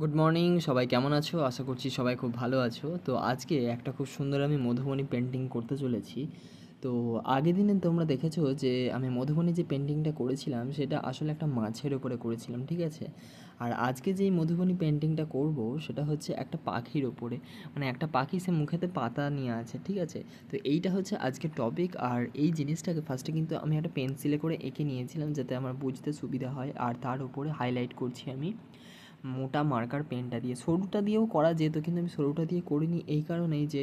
Good morning সবাই কেমন আছো? আশা করছি সবাই খুব ভালো আছো। তো আজকে একটা খুব সুন্দর আমি মধুবনী পেন্টিং করতে চলেছি। তো আগের দিনে তোমরা দেখেছ যে আমি মধুবনী যে পেন্টিংটা করেছিলাম, সেটা আসলে একটা মাছের ওপরে করেছিলাম, ঠিক আছে? আর আজকে যেই মধুবনী পেন্টিংটা করব, সেটা হচ্ছে একটা পাখির ওপরে মানে একটা পাখি সে মুখেতে পাতা নিয়ে আছে, ঠিক আছে? তো এইটা হচ্ছে আজকে টপিক আর এই জিনিসটাকে ফার্স্টে কিন্তু আমি একটা পেন্সিলে করে এঁকে নিয়েছিলাম, যাতে আমার বুঝতে সুবিধা হয়, আর তার উপরে হাইলাইট করছি আমি। মোটা মার্কার পেনটা দিয়ে। সরুটা দিয়েও করা যেত, কিন্তু আমি সরুটা দিয়ে করিনি এই কারণেই যে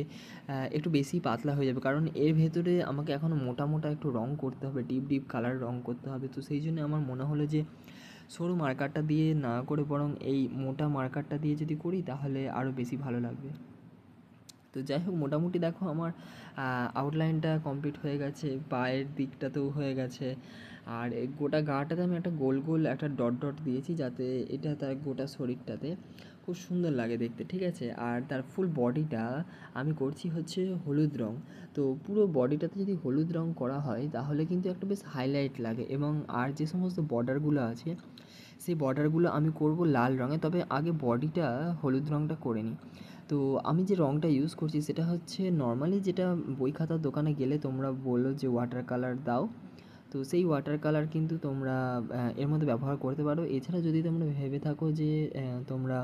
একটু বেশি পাতলা হয়ে যাবে। কারণ এর ভেতরে আমাকে এখন মোটা মোটা একটু রং করতে হবে, ডিপ ডিপ কালার রং করতে হবে। তো সেই জন্য আমার মনে হলো যে, সরু মার্কারটা দিয়ে না করে বরং এই মোটা মার্কারটা দিয়ে যদি করি, তাহলে আরও বেশি ভালো লাগবে। তো যাই হোক, মোটামুটি দেখো আমার আউটলাইনটা কমপ্লিট হয়ে গেছে, পায়ের দিকটাতেও হয়ে গেছে। আর গোটা গাটাতে আমি একটা গোল গোল একটা ডট ডট দিয়েছি যাতে এটা তার গোটা শরীরটাতে খুব সুন্দর লাগে দেখতে, ঠিক আছে? আর তার ফুল বডিটা আমি করছি হচ্ছে হলুদ রঙ তো পুরো বডিটাতে যদি হলুদ রঙ করা হয়, তাহলে কিন্তু একটা বেশ হাইলাইট লাগে এবং আর যে সমস্ত বর্ডারগুলো আছে, সেই বর্ডারগুলো আমি করব লাল রঙে, তবে আগে বডিটা হলুদ রঙটা করে নিই। তো আমি যে রঙটা ইউজ করছি সেটা হচ্ছে নর্মালি যেটা বই খাতার দোকানে গেলে তোমরা বলল যে ওয়াটার কালার দাও। তো সেই ওয়াটার কালার কিন্তু তোমরা এর মধ্যে ব্যবহার করতে পারো। এছাড়া যদি তোমরা ভেবে থাকো যে তোমরা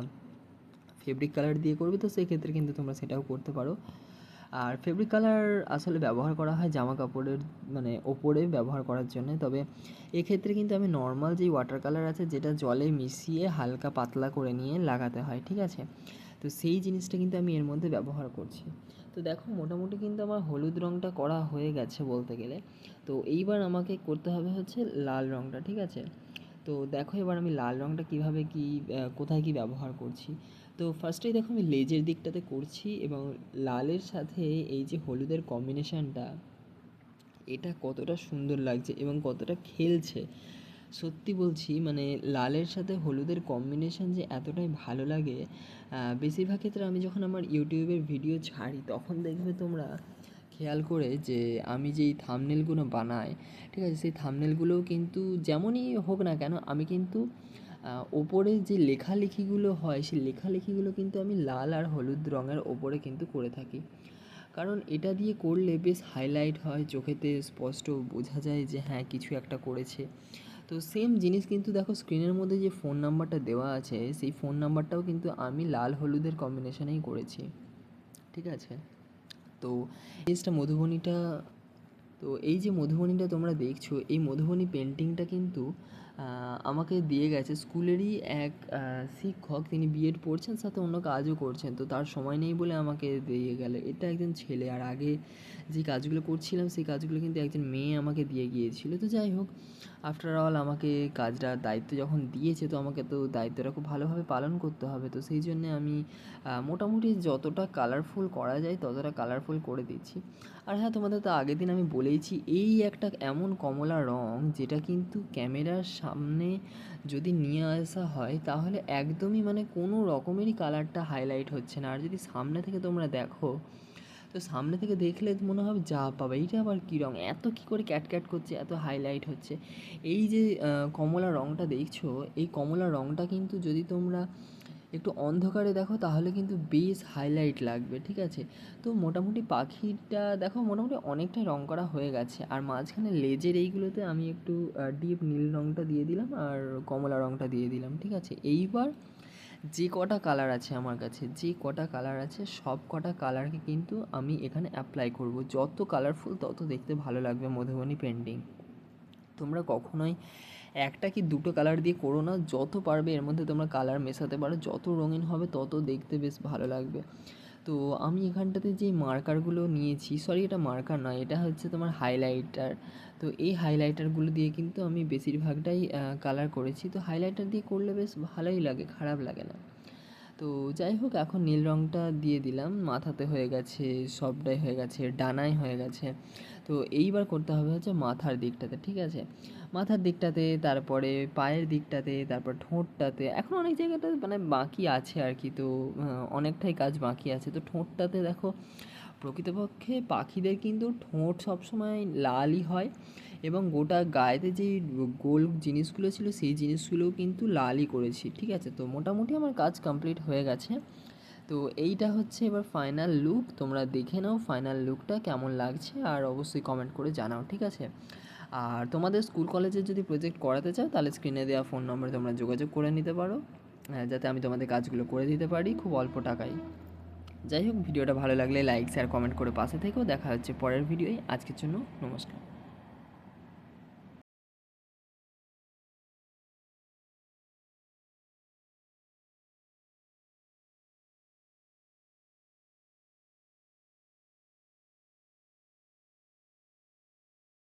ফেব্রিক কালার দিয়ে করবে, তো সেক্ষেত্রে কিন্তু তোমরা সেটাও করতে পারো। আর ফেব্রিক কালার আসলে ব্যবহার করা হয় জামা কাপড়ের মানে ওপরে ব্যবহার করার জন্য। তবে এক্ষেত্রে কিন্তু আমি নর্মাল যেই ওয়াটার কালার আছে, যেটা জলে মিশিয়ে হালকা পাতলা করে নিয়ে লাগাতে হয়, ঠিক আছে? তো সেই জিনিসটা কিন্তু আমি এর মধ্যে ব্যবহার করছি। তো দেখো, মোটামুটি কিন্তু আমার হলুদ রঙটা করা হয়ে গেছে বলতে গেলে। তো এইবার আমাকে করতে হবে হচ্ছে লাল রঙটা ঠিক আছে? তো দেখো এবার আমি লাল রঙটা কীভাবে কী কোথায় কী ব্যবহার করছি। তো ফার্স্টেই দেখো আমি লেজের দিকটাতে করছি এবং লালের সাথে এই যে হলুদের কম্বিনেশানটা এটা কতটা সুন্দর লাগছে এবং কতটা খেলছে। সত্যি বলছি মানে লালের সাথে হলুদের কম্বিনেশান যে এতটাই ভালো লাগে বেশিরভাগ ক্ষেত্রে আমি যখন আমার ইউটিউবের ভিডিও ছাড়ি, তখন দেখবে তোমরা খেয়াল করে যে আমি যেই থামনেলগুলো বানাই, ঠিক আছে, সেই থামনেলগুলোও কিন্তু যেমনই হোক না কেন আমি কিন্তু ওপরে যে লেখালেখিগুলো হয়, সেই লেখালেখিগুলো কিন্তু আমি লাল আর হলুদ রঙের ওপরে কিন্তু করে থাকি। কারণ এটা দিয়ে করলে বেশ হাইলাইট হয়, চোখেতে স্পষ্ট বোঝা যায় যে হ্যাঁ কিছু একটা করেছে। তো সেম জিনিস কিন্তু দেখো স্ক্রিনের মধ্যে যে ফোন নাম্বারটা দেওয়া আছে, সেই ফোন নাম্বারটাও কিন্তু আমি লাল হলুদের কম্বিনেশনেই করেছি। ঠিক আছে? তো জিনিসটা মধুবনীটা, তো এই যে মধুবনীটা তোমরা দেখছ, এই মধুবনী পেন্টিংটা কিন্তু আমাকে দিয়ে গেছে স্কুলেরই এক শিক্ষক, তিনি বিএড পড়ছেন, সাথে অন্য কাজও করছেন, তো তার সময় নেই বলে আমাকে দিয়ে গেলে। এটা একজন ছেলে, আর আগে যে কাজগুলো করছিলাম, সেই কাজগুলো কিন্তু একজন মেয়ে আমাকে দিয়ে গিয়েছিল। তো যাই হোক আফটার অল আমাকে কাজটা দায়িত্ব যখন দিয়েছে, তো আমাকে তো দায়িত্বটা খুব ভালোভাবে পালন করতে হবে। তো সেই জন্যে আমি মোটামুটি যতটা কালারফুল করা যায়, ততটা কালারফুল করে দিচ্ছি। আর হ্যাঁ তোমাদের তো আগের দিন আমি বলেইছি, এই একটা এমন কমলা রঙ যেটা কিন্তু ক্যামেরার সামনে যদি নিয়ে আসা হয়, তাহলে একদমই মানে কোনো রকমেরই কালারটা হাইলাইট হচ্ছে না। আর যদি সামনে থেকে তোমরা দেখো তো সামনে থেকে দেখলে মনে হবে, যা পাবে এইটা আবার কী রঙ? এত কী করে ক্যাট ক্যাট করছে, এত হাইলাইট হচ্ছে। এই যে কমলা রঙটা দেখছ, এই কমলা রঙটা কিন্তু যদি তোমরা একটু অন্ধকারে দেখো, তাহলে কিন্তু বেশ হাইলাইট লাগবে, ঠিক আছে? তো মোটামুটি পাখিটা দেখো, মোটামুটি অনেকটাই রঙ করা হয়ে গেছে। আর মাঝখানে লেজের এইগুলোতে আমি একটু ডিপ নীল রঙটা দিয়ে দিলাম, আর কমলা রঙটা দিয়ে দিলাম, ঠিক আছে? এইবার যে কটা কালার আছে আমার কাছে, যে কটা কালার আছে, সব কটা কালারকে কিন্তু আমি এখানে অ্যাপ্লাই করব। যত কালারফুল তত দেখতে ভালো লাগবে মধুবনী পেন্টিং তোমরা কখনোই একটা কি দুটো কালার দিয়ে করো না, যত পারবে এর মধ্যে তোমরা কালার মেশাতে পারো, যত রঙিন হবে তত দেখতে বেশ ভালো লাগবে। তো আমি এখানটাতে যে মার্কারগুলো নিয়েছি সরি এটা মার্কার নয়, এটা হচ্ছে তোমার হাইলাইটার তো এই হাইলাইটারগুলো দিয়ে কিন্তু আমি বেশিরভাগটাই কালার করেছি। তো হাইলাইটার দিয়ে করলে বেশ ভালোই লাগে, খারাপ লাগে না। তো যাই হোক এখন নীল রঙটা দিয়ে দিলাম। মাথাতে হয়ে গেছে, সবটাই হয়ে গেছে ডানায় হয়ে গেছে। তো এইবার করতে হবে হচ্ছে মাথার দিকটাতে, ঠিক আছে? মাথার দিকটাতে, তারপরে পায়ের দিকটাতে, তারপর ঠোঁটটাতে। এখন অনেক জায়গাটা মানে বাকি আছে আর কি, তো অনেকটাই কাজ বাকি আছে। তো ঠোঁটটাতে দেখো, প্রকৃতপক্ষে পাখিদের কিন্তু ঠোঁট সবসময় লালই হয়। এবং গোটা গায়েতে যেই গোল জিনিসগুলো ছিল, সেই জিনিসগুলোও কিন্তু লালই করেছি, ঠিক আছে? তো মোটামুটি আমার কাজ কমপ্লিট হয়ে গেছে। তো এইটা হচ্ছে এবার ফাইনাল লুক তোমরা দেখে নাও ফাইনাল লুকটা কেমন লাগছে আর অবশ্যই কমেন্ট করে জানাও, ঠিক আছে? আর তোমাদের স্কুল কলেজে যদি প্রজেক্ট করাতে চাও, তাহলে স্ক্রিনে দেওয়া ফোন নম্বরে তোমরা যোগাযোগ করে নিতে পারো যাতে আমি তোমাদের কাজগুলো করে দিতে পারি খুব অল্প টাকায়। যাই হোক, ভিডিওটা ভালো লাগলে লাইক শেয়ার কমেন্ট করে পাশে থেকেও দেখা হচ্ছে পরের ভিডিওয় আজকের জন্য নমস্কার।